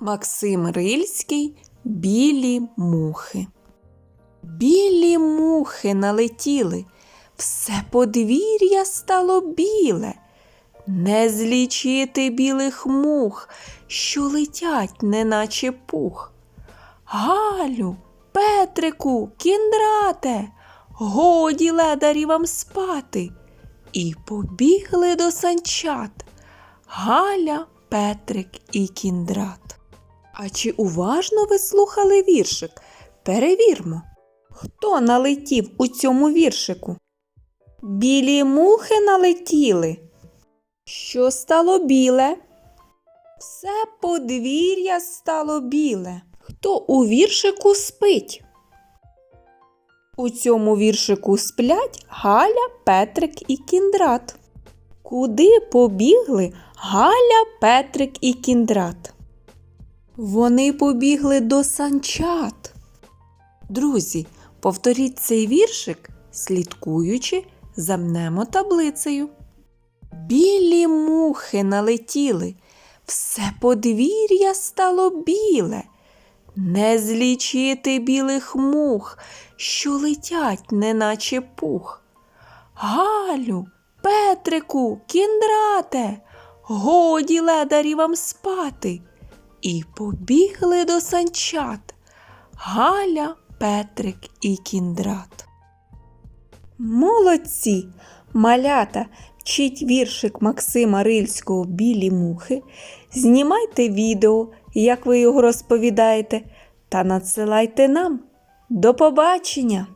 Максим Рильський Білі мухи. Білі мухи налетіли, все подвір'я стало біле. Не злічити білих мух, що летять, неначе пух. Галю, Петрику, кіндрате, годі ледарі вам спати. І побігли до санчат. Галя, Петрик і кіндрат. А чи уважно ви слухали віршик? Перевірмо, хто налетів у цьому віршику? Білі мухи налетіли. Що стало біле? Все подвір'я стало біле. Хто у віршику спить? У цьому віршику сплять Галя, Петрик і кіндрат. Куди побігли Галя, Петрик і кіндрат? Вони побігли до санчат. Друзі, повторіть цей віршик, слідкуючи за мнемотаблицею. Білі мухи налетіли, все подвір'я стало біле. Не злічити білих мух, що летять, неначе пух. Галю, Петрику, кіндрате, годі ледарі вам спати. І побігли до санчат Галя, Петрик і кіндрат. Молодці! Малята, вчіть віршик Максима Рильського Білі мухи, знімайте відео, як ви його розповідаєте, та надсилайте нам. До побачення!